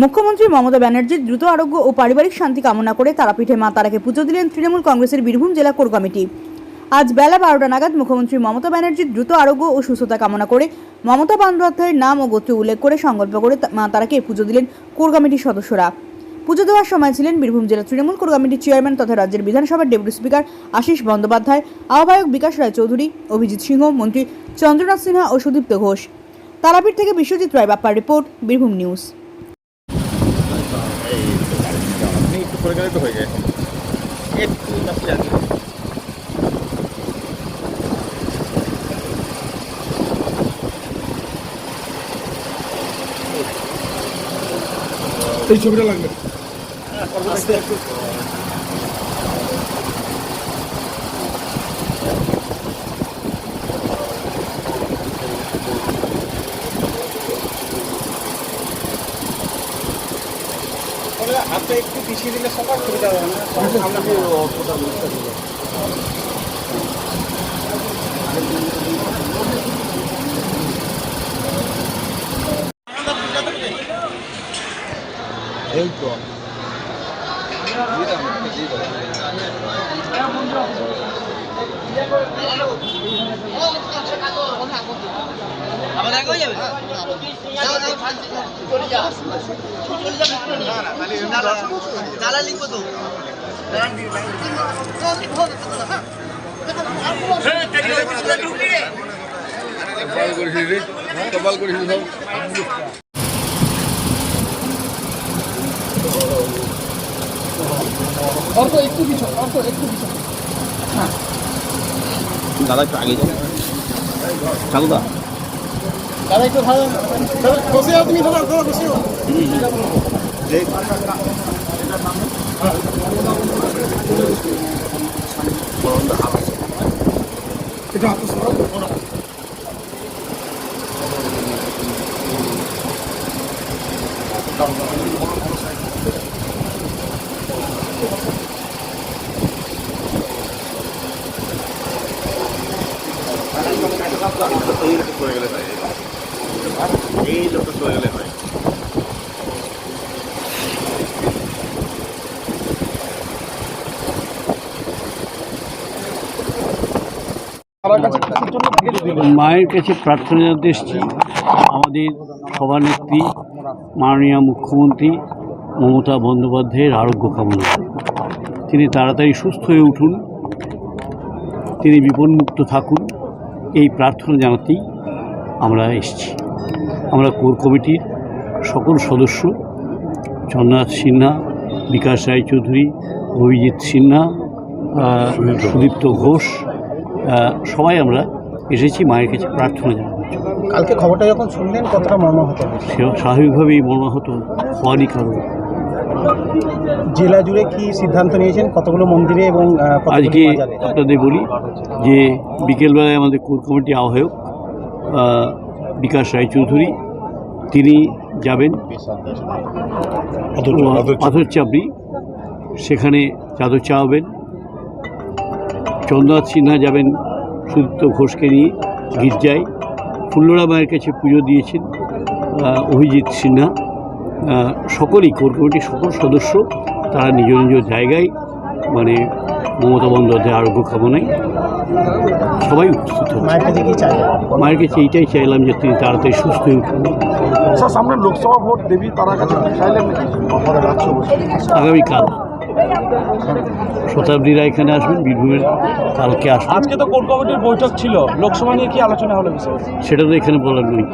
মুখ্যমন্ত্রী মমতা ব্যানার্জির দ্রুত আরোগ্য ও পারিবারিক শান্তি কামনা করে তারাপীঠে মা তারাকে পুজো দিলেন তৃণমূল কংগ্রেসের বীরভূম জেলা কোর কমিটি। আজ বেলা বারোটা নাগাদ মুখ্যমন্ত্রী মমতা ব্যানার্জির দ্রুত আরোগ্য ও সুস্থতা কামনা করে মমতা বন্দ্যোপাধ্যায়ের নাম ও গোত্র উল্লেখ করে সংকল্প করে মা তারাকে পুজো দিলেন কোর কমিটির সদস্যরা। পুজো দেওয়ার সময় ছিলেন বীরভূম জেলা তৃণমূল কোর কমিটির চেয়ারম্যান তথা রাজ্যের বিধানসভার ডেপুটি স্পিকার আশিস বন্দ্যোপাধ্যায়, আহ্বায়ক বিকাশ রায় চৌধুরী অভিজিৎ সিংহ, মন্ত্রী চন্দ্রনাথ সিনহা ও সুদীপ্ত ঘোষ। তারাপীঠ থেকে বিশ্বজিৎ রায় বাপ্পার রিপোর্ট, বীরভূম নিউজ এই আপনি একটু করে গেলে তো হয়ে যায় একটু বাকি আছে এই ছবিটা লাগবে। হাতটা একটু পিছিয়ে দিলে সবার সুবিধা হবে না? আপনাকে অল্পটা বুঝতে হবে এই তো। একটু দাদা একটু আগে যান ঠাকুরদা দাদা একটু তুমি দাদা দাদা বসে যাও এটা হাতে সরাও এই গেলে এই সরে গেলে হয়। মায়ের কাছে প্রার্থনা জানাতে এসেছি। আমাদের সভানেত্রী, মাননীয় মুখ্যমন্ত্রী মমতা বন্দ্যোপাধ্যায়ের আরোগ্য কামনা। তিনি তাড়াতাড়ি সুস্থ হয়ে উঠুন। তিনি বিপন্মুক্ত থাকুন। এই প্রার্থনা জানাতেই আমরা এসেছি। আমরা কোর কমিটির সকল সদস্য চন্দ্রনাথ সিনহা বিকাশ রায়চৌধুরী অভিজিৎ সিনহা সুদীপ্ত ঘোষ সবাই আমরা এসেছি মায়ের কাছে প্রার্থনা জানানোর জন্য কালকে খবরটা যখন শুনলেন কতটা মর্মাহত? সে স্বাভাবিকভাবেই মর্মাহত হওয়ারই কারণ জেলা জুড়ে কি সিদ্ধান্ত নিয়েছেন কতগুলো মন্দিরে এবং আজকে বাজারে? আপনাদের বলি যে বিকেলবেলায় আমাদের কোর কমিটি আহ্বায়ক আহ, বিকাশ রায়চৌধুরী তিনি যাবেন পাথর চাপড়ি সেখানে চাদর চাওয়াবেন চন্দ্রনাথ সিনহা যাবেন সুদীপ্ত ঘোষকে নিয়ে গির্জায়। ফুল্লরা মায়ের কাছে পুজো দিয়েছেন অভিজিৎ সিনহা। সকলেই কোর কমিটির সকল সদস্য তারা নিজ নিজ জায়গায় মানে মমতা বন্দ্যোপাধ্যায় আরোগ্য কামনায় সবাই উপস্থিত মায়ের কাছে এইটাই চাইলাম যে তিনি তাড়াতাড়ি সুস্থ হয়ে উঠুন। স্যার সামনে লোকসভা ভোট দেবী তারা কাছে চাইলেন আগামীকাল শতাব্দীরা এখানে আসবেন বীরভূমের কালকে আসবেন। আজকে তো কোর কমিটির বৈঠক ছিল। লোকসভা নিয়ে কি আলোচনা হলো সেটা তো এখানে বলার নেই।